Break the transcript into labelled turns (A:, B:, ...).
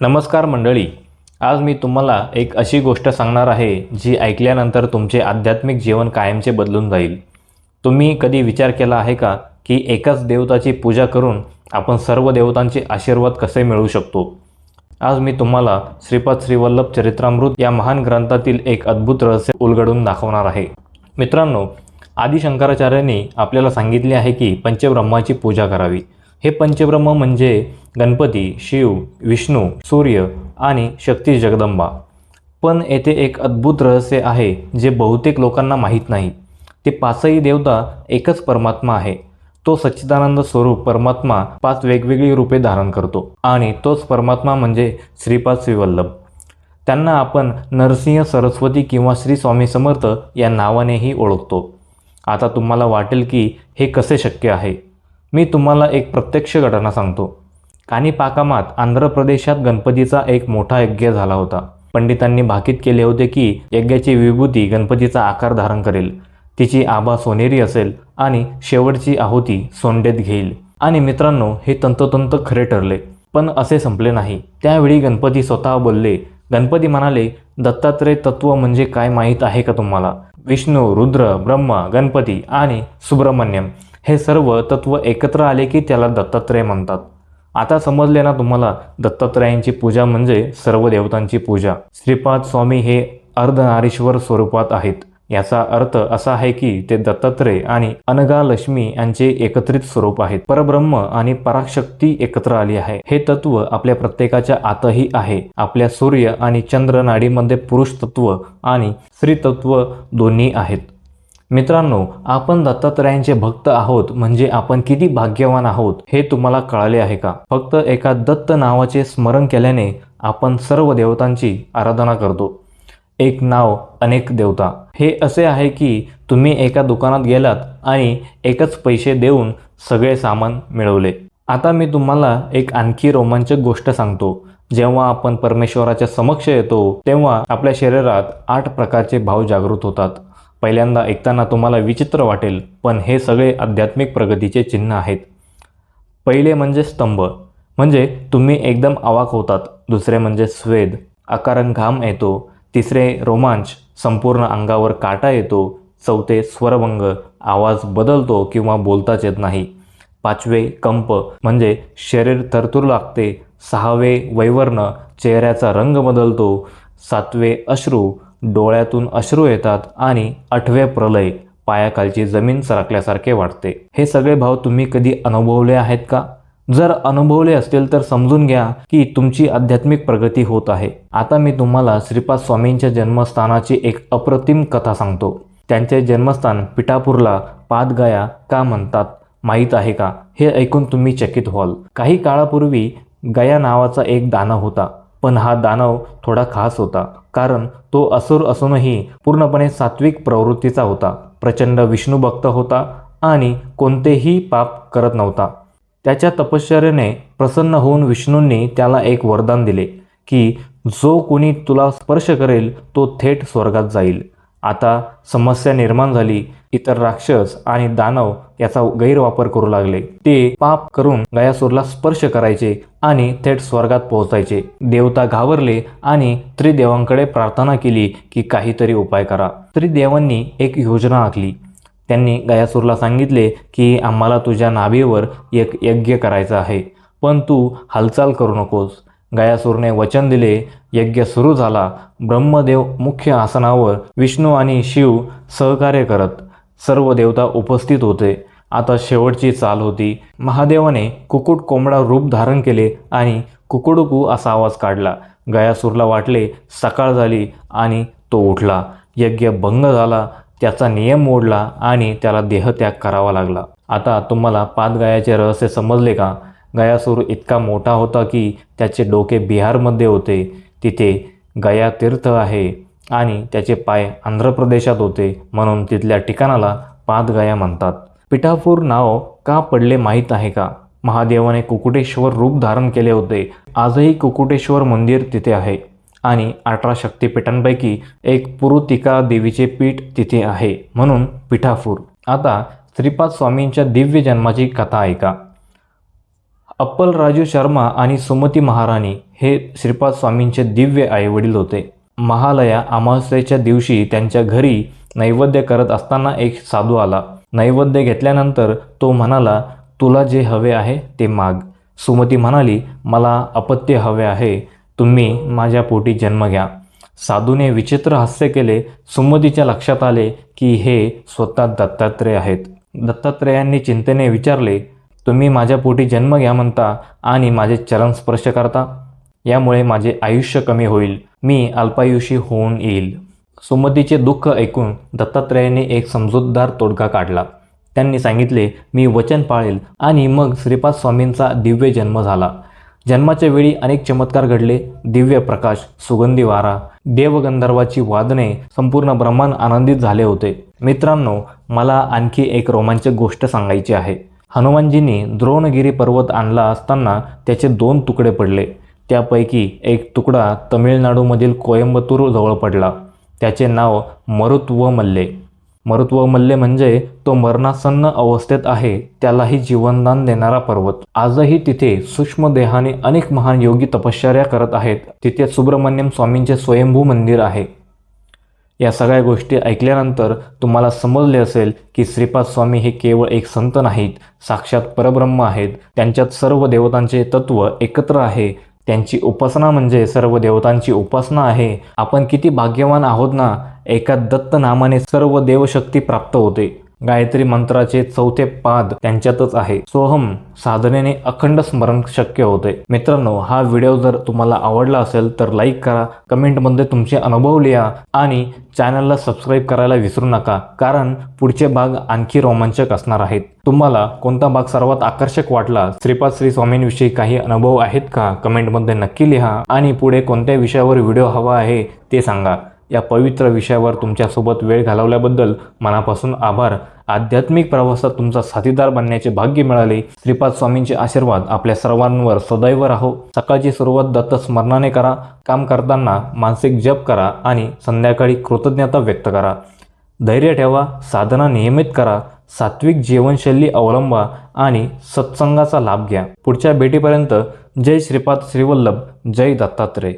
A: नमस्कार मंडळी. आज मी तुम्हाला एक अशी गोष्ट सांगणार आहे जी ऐकल्यानंतर तुमचे आध्यात्मिक जीवन कायमचे बदलून जाईल. तुम्ही कधी विचार केला आहे का की एकाच देवताची पूजा करून आपण सर्व देवतांचे आशीर्वाद कसे मिळवू शकतो? आज मी तुम्हाला श्रीपाद श्रीवल्लभ चरित्रामृत या महान ग्रंथातील एक अद्भुत रहस्य उलगडून दाखवणार आहे. मित्रांनो आदिशंकराचार्यांनी आपल्याला सांगितले आहे की पंचब्रह्माची पूजा करावी. हे पंचब्रह्म म्हणजे गणपती शिव विष्णू सूर्य आणि शक्ती जगदंबा. पण येथे एक अद्भुत रहस्य आहे जे बहुतेक लोकांना माहीत नाही. ते पाचही देवता एकच परमात्मा आहे. तो सच्चिदानंद स्वरूप परमात्मा पाच वेगवेगळी रूपे धारण करतो आणि तोच परमात्मा म्हणजे श्रीपाद श्रीवल्लभ. त्यांना आपण नरसिंह सरस्वती किंवा श्री स्वामी समर्थ या नावानेही ओळखतो. आता तुम्हाला वाटेल की हे कसे शक्य आहे? मी तुम्हाला एक प्रत्यक्ष घटना सांगतो. कानीपाकामात आंध्र प्रदेशात गणपतीचा एक मोठा यज्ञ झाला होता. पंडितांनी भाकीत केले होते की यज्ञाची विभूती गणपतीचा आकार धारण करेल. तिची आभा सोनेरी असेल आणि शेवटची आहुती सोंडेत घेईल. आणि मित्रांनो हे तंतोतंत खरे ठरले. पण असे संपले नाही. त्यावेळी गणपती स्वतः बोलले गणपती म्हणाले दत्तात्रय तत्व म्हणजे काय माहीत आहे का तुम्हाला? विष्णू रुद्र ब्रह्मा गणपती आणि सुब्रमण्यम हे सर्व तत्व एकत्र आले की त्याला दत्तात्रय म्हणतात. आता समजले ना तुम्हाला दत्तात्रयांची पूजा म्हणजे सर्व देवतांची पूजा. श्रीपाद स्वामी हे अर्धनारीश्वर स्वरूपात आहेत. याचा अर्थ असा आहे की ते दत्तात्रय आणि अनगा लक्ष्मी यांचे एकत्रित स्वरूप आहेत. परब्रह्म आणि पराशक्ती एकत्र आली आहे. हे तत्व आपल्या प्रत्येकाच्या आतही आहे. आपल्या सूर्य आणि चंद्र नाडीमध्ये पुरुष तत्व आणि स्त्री तत्व दोन्ही आहेत. मित्रांनो आपण दत्तात्रयांचे भक्त आहोत म्हणजे आपण किती भाग्यवान आहोत हे तुम्हाला कळाले आहे का? फक्त एका दत्त नावाचे स्मरण केल्याने आपण सर्व देवतांची आराधना करतो. एक नाव अनेक देवता. हे असे आहे की तुम्ही एका दुकानात गेलात आणि एकच पैसे देऊन सगळे सामान मिळवले. आता मी तुम्हाला एक आणखी रोमांचक गोष्ट सांगतो. जेव्हा आपण परमेश्वराच्या समक्ष येतो तेव्हा आपल्या शरीरात आठ प्रकारचे भाव जागृत होतात. पहिल्यांदा ऐकताना तुम्हाला विचित्र वाटेल पण हे सगळे आध्यात्मिक प्रगतीचे चिन्ह आहेत. पहिले म्हणजे स्तंभ म्हणजे तुम्ही एकदम अवाक होतात. दुसरे म्हणजे स्वेद आकारण घाम येतो. तिसरे रोमांच संपूर्ण अंगावर काटा येतो. चौथे स्वरभंग आवाज बदलतो किंवा बोलताच येत नाही. पाचवे कंप म्हणजे शरीर तरतूर लागते. सहावे वैवर्ण चेहऱ्याचा रंग बदलतो. सातवे अश्रू डोळ्यातून अश्रू येतात आणि आठवे प्रलय पायाखालची जमीन सरकल्यासारखे वाटते. हे सगळे भाव तुम्ही कधी अनुभवले आहेत का? जर अनुभवले असतील तर समजून घ्या की तुमची आध्यात्मिक प्रगती होत आहे. आता मी तुम्हाला श्रीपाद स्वामींच्या जन्मस्थानाची एक अप्रतिम कथा सांगतो. त्यांचे जन्मस्थान पिठापूरला पादगया का म्हणतात माहीत आहे का? हे ऐकून तुम्ही चकित व्हाल. काही काळापूर्वी गया नावाचा एक दाना होता. पण हा दानव थोडा खास होता कारण तो असुर असूनही पूर्णपणे सात्विक प्रवृत्तीचा होता. प्रचंड विष्णुभक्त होता आणि कोणतेही पाप करत नव्हता. त्याच्या तपश्चर्याने प्रसन्न होऊन विष्णूंनी त्याला एक वरदान दिले की जो कोणी तुला स्पर्श करेल तो थेट स्वर्गात जाईल. आता समस्या निर्माण झाली. इतर राक्षस आणि दानव याचा गैरवापर करू लागले. ते पाप करून गयासूरला स्पर्श करायचे आणि थेट स्वर्गात पोहोचायचे. देवता घाबरले आणि त्रिदेवांकडे प्रार्थना केली की काहीतरी उपाय करा. त्रिदेवांनी एक योजना आखली. त्यांनी गयासूरला सांगितले की आम्हाला तुझ्या नाभीवर एक यज्ञ करायचा आहे. पण तू हालचाल करू नकोस. गयासूरने वचन दिले यज्ञ सुरू झाला. ब्रह्मदेव मुख्य आसनावर विष्णू आणि शिव सहकार्य करत सर्व देवता उपस्थित होते. आता शेवटची चाल होती. महादेवाने कुकुट कोंबडा रूप धारण केले आणि कुकुडुकू असा आवाज काढला. गयासूरला वाटले सकाळ झाली आणि तो उठला. यज्ञ भंग झाला त्याचा नियम मोडला आणि त्याला देहत्याग करावा लागला. आता तुम्हाला पादगयाचे रहस्य समजले का? गयासूर इतका मोठा होता की त्याचे डोके बिहारमध्ये होते. तिथे गया तीर्थ आहे आणि त्याचे पाय आंध्र प्रदेशात होते म्हणून तिथल्या ठिकाणाला पादगया म्हणतात. पिठापूर नाव का पडले माहीत आहे का? महादेवाने कुकुटेश्वर रूप धारण केले होते. आजही कुकुटेश्वर मंदिर तिथे आहे आणि अठरा शक्तिपीठांपैकी एक पुरुतिका देवीचे पीठ तिथे आहे म्हणून पिठापूर. आता श्रीपाद स्वामींच्या दिव्य जन्माची कथा ऐका. अप्पल राजू शर्मा आणि सुमती महाराणी हे श्रीपाद स्वामींचे दिव्य आईवडील होते. महालया अमावस्येच्या दिवशी त्यांच्या घरी नैवेद्य करत असताना एक साधू आला. नैवेद्य घेतल्यानंतर तो म्हणाला तुला जे हवे आहे ते माग. सुमती म्हणाली मला अपत्य हवे आहे तुम्ही माझ्या पोटी जन्म घ्या. साधूने विचित्र हास्य केले. सुमतीच्या लक्षात आले की हे स्वतः दत्तात्रेय आहेत. दत्तात्रेयांनी चिंतेने विचारले तुम्ही माझ्या पोटी जन्म घ्या म्हणता आणि माझे चरण स्पर्श करता. यामुळे माझे आयुष्य कमी होईल. मी अल्पायुषी होऊन येईल. सुमतीचे दुःख ऐकून दत्तात्रेयाने एक समजूतदार तोडगा काढला. त्यांनी सांगितले मी वचन पाळेल आणि मग श्रीपाद स्वामींचा दिव्य जन्म झाला. जन्माच्या वेळी अनेक चमत्कार घडले. दिव्य प्रकाश सुगंधी वारा देवगंधर्वाची वादने संपूर्ण ब्रह्मांड आनंदित झाले होते. मित्रांनो मला आणखी एक रोमांचक गोष्ट सांगायची आहे. हनुमानजींनी द्रोणगिरी पर्वत आणला असताना त्याचे दोन तुकडे पडले. त्यापैकी एक तुकडा तमिळनाडूमधील कोयंबतूर जवळ पडला. त्याचे नाव मरुत्व मल्ले मरुत्व मल्ले म्हणजे तो मरणासन्न अवस्थेत आहे त्यालाही जीवनदान देणारा पर्वत. आजही तिथे सूक्ष्म देहाने अनेक महान योगी तपश्चर्या करत आहेत. तिथे सुब्रमण्यम स्वामींचे स्वयंभू मंदिर आहे. या सगळ्या गोष्टी ऐकल्यानंतर तुम्हाला समजले असेल की श्रीपाद स्वामी हे केवळ एक संत नाहीत साक्षात परब्रह्म आहेत. त्यांच्यात सर्व देवतांचे तत्व एकत्र आहे. त्यांची उपासना म्हणजे सर्व देवतांची उपासना आहे. आपण किती भाग्यवान आहोत ना? एका दत्त नामाने सर्व देवशक्ती प्राप्त होते. गायत्री मंत्राचे चौथे पाद त्यांच्यातच आहे. सोहम साधनेने अखंड स्मरण शक्य होते. मित्रांनो हा व्हिडिओ जर तुम्हाला आवडला असेल तर लाईक करा कमेंटमध्ये तुमचे अनुभव लिहा आणि चॅनलला सबस्क्राईब करायला विसरू नका कारण पुढचे भाग आणखी रोमांचक असणार आहेत. तुम्हाला कोणता भाग सर्वात आकर्षक वाटला श्रीपाद श्री स्वामींविषयी काही अनुभव आहेत का? कमेंटमध्ये नक्की लिहा आणि पुढे कोणत्या विषयावर व्हिडिओ हवा आहे ते सांगा. या पवित्र विषयावर तुमच्यासोबत वेळ घालवल्याबद्दल मनापासून आभार. आध्यात्मिक प्रवासात तुमचा साथीदार बनण्याचे भाग्य मिळाले. श्रीपाद स्वामींचे आशीर्वाद आपल्या सर्वांवर सदैव राहो. सकाळची सुरुवात दत्त स्मरणाने करा. काम करताना मानसिक जप करा आणि संध्याकाळी कृतज्ञता व्यक्त करा. धैर्य ठेवा साधना नियमित करा सात्विक जीवनशैली अवलंबा आणि सत्संगाचा लाभ घ्या. पुढच्या भेटीपर्यंत जय श्रीपाद श्रीवल्लभ जय दत्तात्रय.